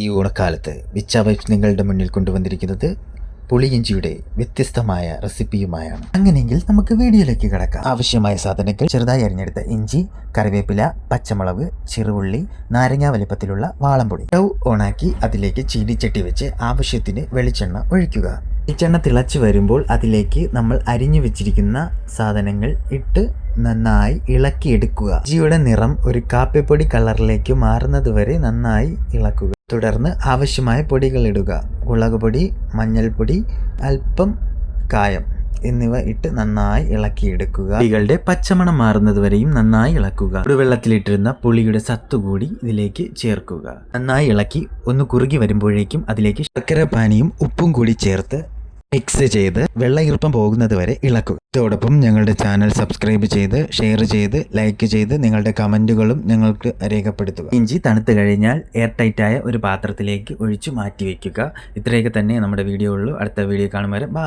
ഈ ഓണക്കാലത്ത് വിച്ച വൈഫ് നിങ്ങളുടെ മുന്നിൽ കൊണ്ടുവന്നിരിക്കുന്നത് പുളിയിഞ്ചിയുടെ വ്യത്യസ്തമായ റെസിപ്പിയുമായാണ്. അങ്ങനെയെങ്കിൽ നമുക്ക് വീഡിയോയിലേക്ക് കിടക്കാം. ആവശ്യമായ സാധനങ്ങൾ ചെറുതായി അരിഞ്ഞെടുത്ത ഇഞ്ചി കറിവേപ്പില പച്ചമുളക് ചെറുവുള്ളി നാരങ്ങ വലിപ്പത്തിലുള്ള വാളംപൊടി. ടൗ ഓണാക്കി അതിലേക്ക് ചീനിച്ചട്ടി വെച്ച് ആവശ്യത്തിന് വെളിച്ചെണ്ണ ഒഴിക്കുക. വെളിച്ചെണ്ണ തിളച്ചു വരുമ്പോൾ അതിലേക്ക് നമ്മൾ അരിഞ്ഞു വെച്ചിരിക്കുന്ന സാധനങ്ങൾ ഇട്ട് നന്നായി ഇളക്കിയെടുക്കുക. ഇഞ്ചിയുടെ നിറം ഒരു കാപ്പിപ്പൊടി കളറിലേക്ക് മാറുന്നത് വരെ നന്നായി ഇളക്കുക. തുടർന്ന് ആവശ്യമായ പൊടികൾ ഇടുക. മുളക് പൊടി മഞ്ഞൾപ്പൊടി അല്പം കായം എന്നിവ ഇട്ട് നന്നായി ഇളക്കിയെടുക്കുക. പൊടികളുടെ പച്ചമണം മാറുന്നതുവരെയും നന്നായി ഇളക്കുക. വെള്ളത്തിലിട്ടിരുന്ന പുളിയുടെ സത്ത് കൂടി ഇതിലേക്ക് ചേർക്കുക. നന്നായി ഇളക്കി ഒന്ന് കുറുകി വരുമ്പോഴേക്കും അതിലേക്ക് ശർക്കര പാനിയും ഉപ്പും കൂടി ചേർത്ത് മിക്സ് ചെയ്ത് വെള്ള ഈർപ്പം പോകുന്നത് വരെ ഇളക്കുക. ഇതോടൊപ്പം ഞങ്ങളുടെ ചാനൽ സബ്സ്ക്രൈബ് ചെയ്ത് ഷെയർ ചെയ്ത് ലൈക്ക് ചെയ്ത് നിങ്ങളുടെ കമന്റുകളും ഞങ്ങൾക്ക് രേഖപ്പെടുത്തുക. ഇഞ്ചി തണുത്ത് കഴിഞ്ഞാൽ എയർ ടൈറ്റായ ഒരു പാത്രത്തിലേക്ക് ഒഴിച്ചു മാറ്റി വയ്ക്കുക ഇത്രയൊക്കെ തന്നെ നമ്മുടെ വീഡിയോ ഉള്ളൂ അടുത്ത വീഡിയോ കാണും വരെ. ബൈ